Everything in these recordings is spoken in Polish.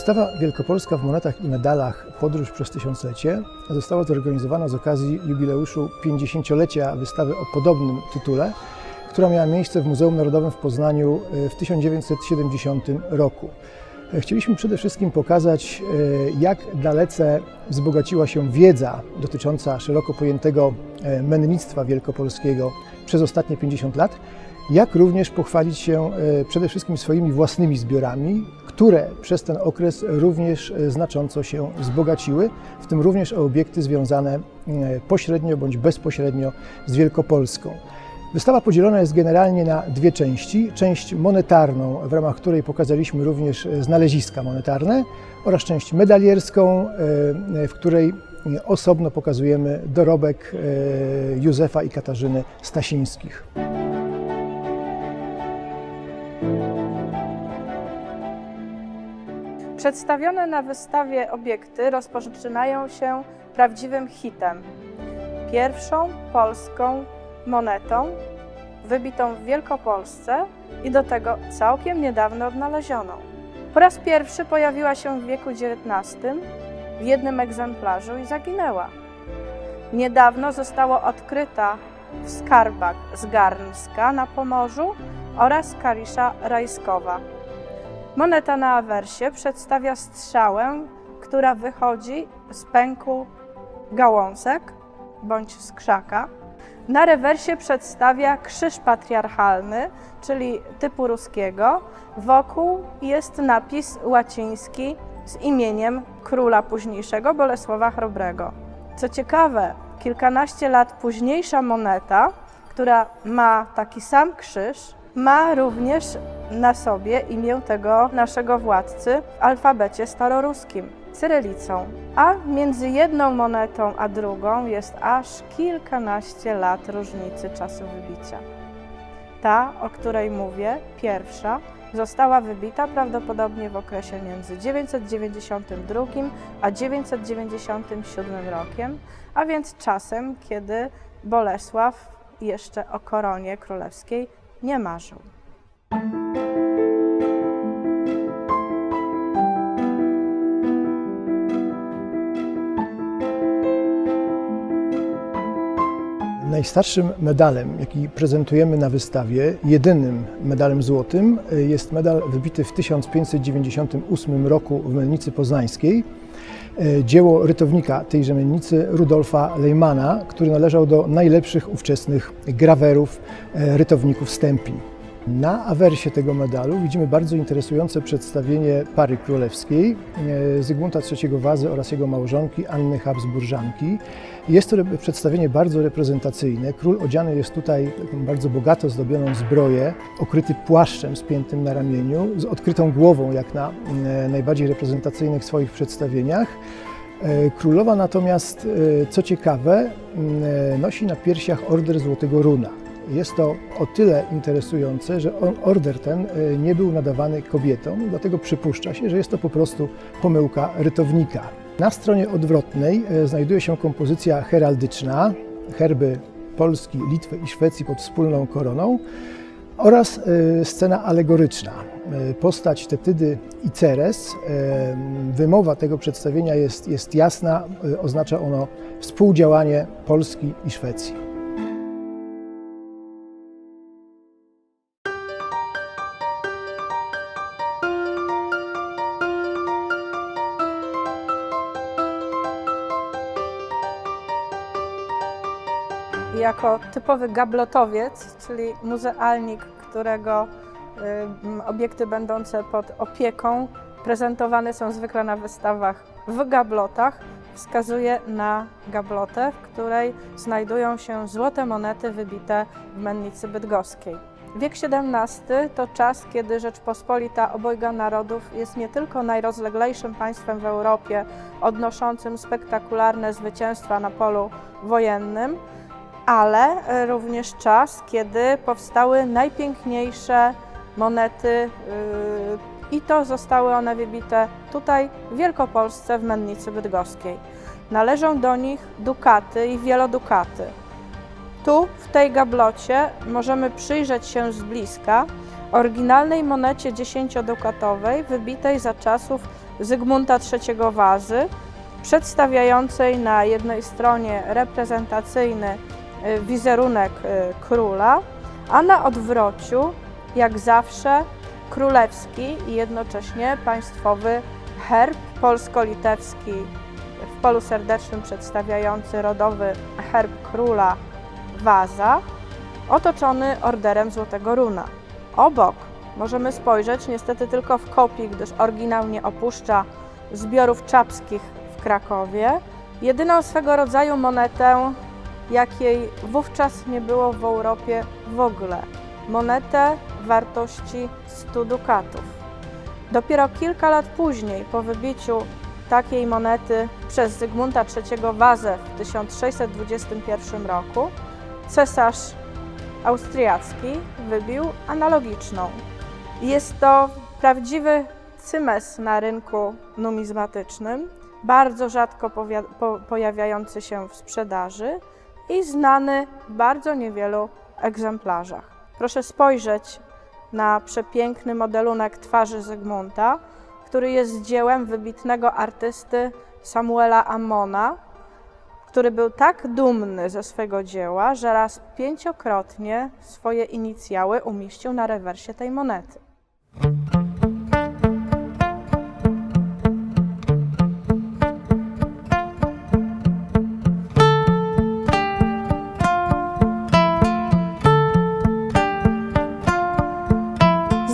Wystawa Wielkopolska w monetach i medalach Podróż przez tysiąclecie została zorganizowana z okazji jubileuszu 50-lecia wystawy o podobnym tytule, która miała miejsce w Muzeum Narodowym w Poznaniu e, w 1970 roku. E, Chcieliśmy przede wszystkim pokazać, e, jak dalece wzbogaciła się wiedza dotycząca szeroko pojętego mennictwa wielkopolskiego przez ostatnie 50 lat, jak również pochwalić się e, przede wszystkim swoimi własnymi zbiorami, które przez ten okres również e, znacząco się wzbogaciły, w tym również o obiekty związane e, pośrednio bądź bezpośrednio z Wielkopolską. Wystawa podzielona jest generalnie na dwie części. Część monetarną, w ramach której pokazaliśmy również znaleziska monetarne oraz część medalierską, w której osobno pokazujemy dorobek Józefa i Katarzyny Stasińskich. Przedstawione na wystawie obiekty rozpoczynają się prawdziwym hitem. Pierwszą polską monetą wybitą w Wielkopolsce i do tego całkiem niedawno odnalezioną. Po raz pierwszy pojawiła się w wieku XIX w jednym egzemplarzu i zaginęła. Niedawno została odkryta w skarbach z Garnska na Pomorzu oraz Kalisza Rajskowa. Moneta na awersie przedstawia strzałę, która wychodzi z pęku gałązek bądź z krzaka. Na rewersie przedstawia krzyż patriarchalny, czyli typu ruskiego. Wokół jest napis łaciński z imieniem króla późniejszego Bolesława Chrobrego. Co ciekawe, kilkanaście lat późniejsza moneta, która ma taki sam krzyż, ma również na sobie imię tego naszego władcy w alfabecie staroruskim, cyrylicą. A między jedną monetą a drugą jest aż kilkanaście lat różnicy czasu wybicia. Ta, o której mówię, pierwsza, została wybita prawdopodobnie w okresie między 992 a 997 rokiem, a więc czasem, kiedy Bolesław jeszcze o koronie królewskiej nie marzył. Najstarszym medalem, jaki prezentujemy na wystawie, jedynym medalem złotym, y, jest medal wybity w 1598 roku w Mennicy Poznańskiej. Y, Dzieło rytownika tejże mennicy Rudolfa Lejmana, który należał do najlepszych ówczesnych grawerów y, rytowników stępi. Na awersie tego medalu widzimy bardzo interesujące przedstawienie pary królewskiej e, Zygmunta III Wazy oraz jego małżonki Anny Habsburżanki. Jest to przedstawienie bardzo reprezentacyjne. Król odziany jest tutaj taką bardzo bogato zdobioną zbroję, okryty płaszczem spiętym na ramieniu, z odkrytą głową, jak na e, najbardziej reprezentacyjnych swoich przedstawieniach. E, Królowa natomiast, co ciekawe, nosi na piersiach order Złotego Runa. Jest to o tyle interesujące, że order ten e, nie był nadawany kobietom, dlatego przypuszcza się, że jest to po prostu pomyłka rytownika. Na stronie odwrotnej e, znajduje się kompozycja heraldyczna, herby Polski, Litwy i Szwecji pod wspólną koroną oraz e, scena alegoryczna. Postać Tetydy i Ceres. Wymowa tego przedstawienia jest, jest jasna, oznacza ono współdziałanie Polski i Szwecji. Jako typowy gablotowiec, czyli muzealnik, którego obiekty będące pod opieką prezentowane są zwykle na wystawach w gablotach, wskazuje na gablotę, w której znajdują się złote monety wybite w mennicy bydgoskiej. Wiek XVII to czas, kiedy Rzeczpospolita obojga narodów jest nie tylko najrozleglejszym państwem w Europie, odnoszącym spektakularne zwycięstwa na polu wojennym, ale e, również czas, kiedy powstały najpiękniejsze monety yy, i to zostały one wybite tutaj w Wielkopolsce w Mennicy Bydgoskiej. Należą do nich dukaty i wielodukaty. Tu, w tej gablocie, możemy przyjrzeć się z bliska oryginalnej monecie dziesięciodukatowej wybitej za czasów Zygmunta III Wazy, przedstawiającej na jednej stronie reprezentacyjny y, wizerunek y, króla, a na odwrociu, jak zawsze, królewski i jednocześnie państwowy herb polsko-litewski w polu serdecznym przedstawiający rodowy herb króla Waza, otoczony orderem Złotego Runa. Obok możemy spojrzeć niestety tylko w kopii, gdyż oryginał nie opuszcza zbiorów czapskich w Krakowie. Jedyną swego rodzaju monetę, jakiej wówczas nie było w Europie w ogóle. Monetę wartości 100 dukatów. Dopiero kilka lat później, po wybiciu takiej monety przez Zygmunta III Wazę w 1621 roku, cesarz austriacki wybił analogiczną. Jest to prawdziwy cymes na rynku numizmatycznym, bardzo rzadko pojawiający się w sprzedaży i znany w bardzo niewielu egzemplarzach. Proszę spojrzeć na przepiękny modelunek twarzy Zygmunta, który jest dziełem wybitnego artysty Samuela Ammona, który był tak dumny ze swego dzieła, że raz pięciokrotnie swoje inicjały umieścił na rewersie tej monety.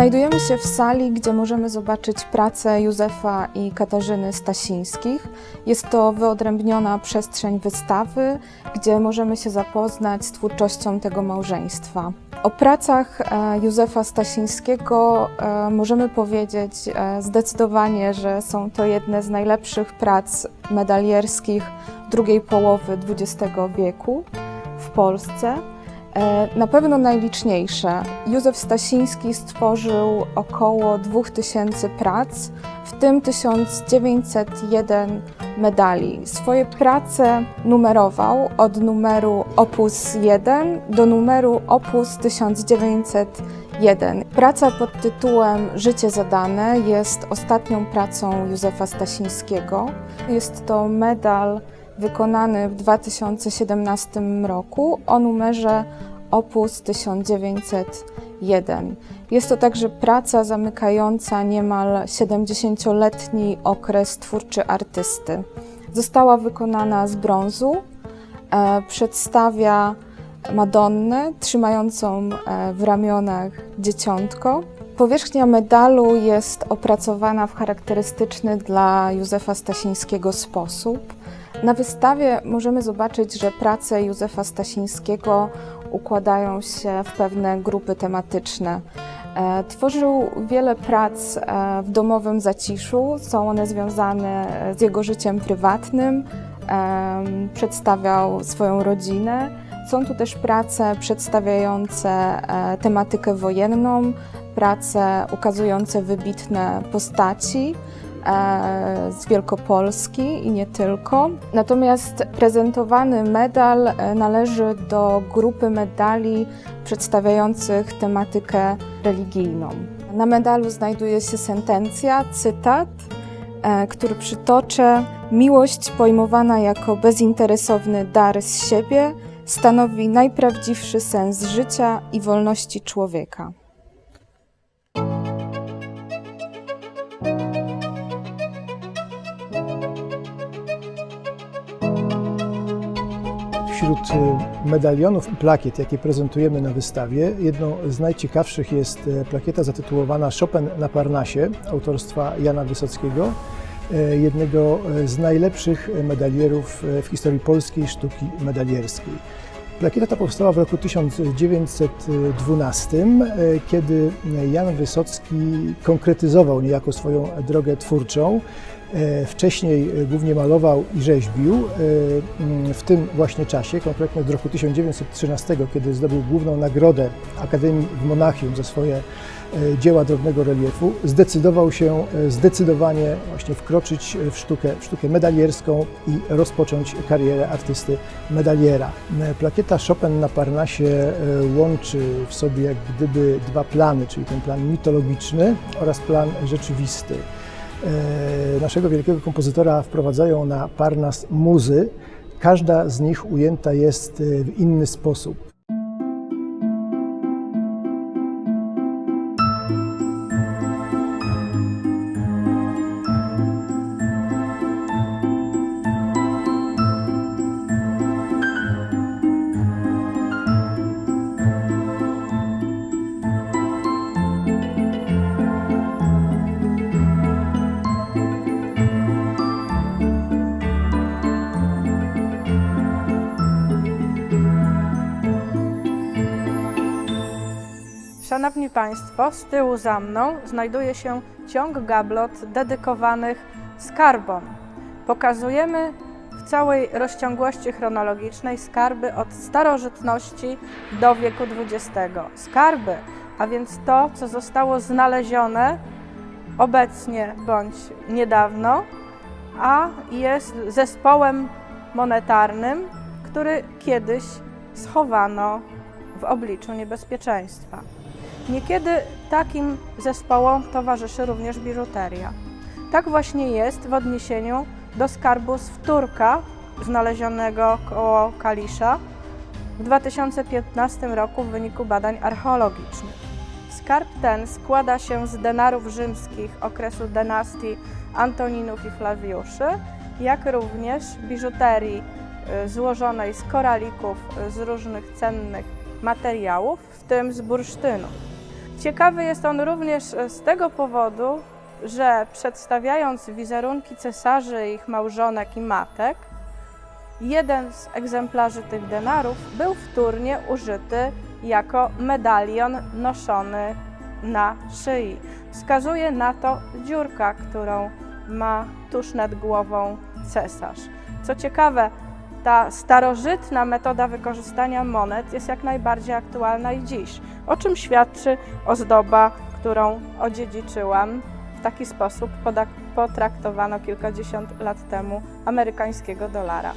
Znajdujemy się w sali, gdzie możemy zobaczyć pracę Józefa i Katarzyny Stasińskich. Jest to wyodrębniona przestrzeń wystawy, gdzie możemy się zapoznać z twórczością tego małżeństwa. O pracach e, Józefa Stasińskiego e, możemy powiedzieć e, zdecydowanie, że są to jedne z najlepszych prac medalierskich drugiej połowy XX wieku w Polsce. E, Na pewno najliczniejsze. Józef Stasiński stworzył około 2000 prac, w tym 1901 medali. Swoje prace numerował od numeru opus 1 do numeru opus 1901. Praca pod tytułem Życie zadane jest ostatnią pracą Józefa Stasińskiego. Jest to medal wykonany w 2017 roku o numerze Opus 1901. Jest to także praca zamykająca niemal 70-letni okres twórczy artysty. Została wykonana z brązu, e, przedstawia Madonnę trzymającą e, w ramionach dzieciątko. Powierzchnia medalu jest opracowana w charakterystyczny dla Józefa Stasińskiego sposób. Na wystawie możemy zobaczyć, że prace Józefa Stasińskiego układają się w pewne grupy tematyczne. E, Tworzył wiele prac e, w domowym zaciszu, są one związane z jego życiem prywatnym, przedstawiał swoją rodzinę. Są tu też prace przedstawiające e, tematykę wojenną, prace ukazujące wybitne postaci e, z Wielkopolski i nie tylko. Natomiast prezentowany medal e, należy do grupy medali przedstawiających tematykę religijną. Na medalu znajduje się sentencja, cytat, e, który przytoczę: Miłość pojmowana jako bezinteresowny dar z siebie stanowi najprawdziwszy sens życia i wolności człowieka. Wśród y, medalionów i plakiet, jakie prezentujemy na wystawie, jedną z najciekawszych jest e, plakieta zatytułowana Chopin na Parnasie autorstwa Jana Wysockiego, e, jednego z najlepszych medalierów w historii polskiej sztuki medalierskiej. Plakieta ta powstała w roku 1912, e, kiedy Jan Wysocki konkretyzował niejako swoją drogę twórczą Wcześniej e, głównie malował i rzeźbił. E, mm, W tym właśnie czasie, konkretnie od roku 1913, kiedy zdobył główną nagrodę Akademii w Monachium za swoje e, dzieła drobnego reliefu, zdecydował się e, zdecydowanie właśnie wkroczyć w sztukę, w sztukę medalierską i rozpocząć karierę artysty medaliera. E, Plakieta Chopin na Parnasie e, łączy w sobie jak gdyby dwa plany, czyli ten plan mitologiczny oraz plan rzeczywisty. E, Naszego wielkiego kompozytora wprowadzają na Parnas muzy. Każda z nich ujęta jest e, w inny sposób. Szanowni Państwo, z tyłu za mną znajduje się ciąg gablot dedykowanych skarbom. Pokazujemy w całej rozciągłości chronologicznej skarby od starożytności do wieku XX. Skarby, a więc to, co zostało znalezione obecnie bądź niedawno, a jest zespołem monetarnym, który kiedyś schowano w obliczu niebezpieczeństwa. Niekiedy takim zespołom towarzyszy również biżuteria. Tak właśnie jest w odniesieniu do skarbu z wtórka znalezionego koło Kalisza w 2015 roku w wyniku badań archeologicznych. Skarb ten składa się z denarów rzymskich okresu dynastii Antoninów i Flawiuszy, jak również biżuterii y, złożonej z koralików y, z różnych cennych materiałów, w tym z bursztynu. Ciekawy jest on również e, z tego powodu, że przedstawiając wizerunki cesarzy, ich małżonek i matek, jeden z egzemplarzy tych denarów był wtórnie użyty jako medalion noszony na szyi. Wskazuje na to dziurka, którą ma tuż nad głową cesarz. Co ciekawe, ta starożytna metoda wykorzystania monet jest jak najbardziej aktualna i dziś, o czym świadczy ozdoba, którą odziedziczyłam. W taki sposób potraktowano kilkadziesiąt lat temu amerykańskiego dolara.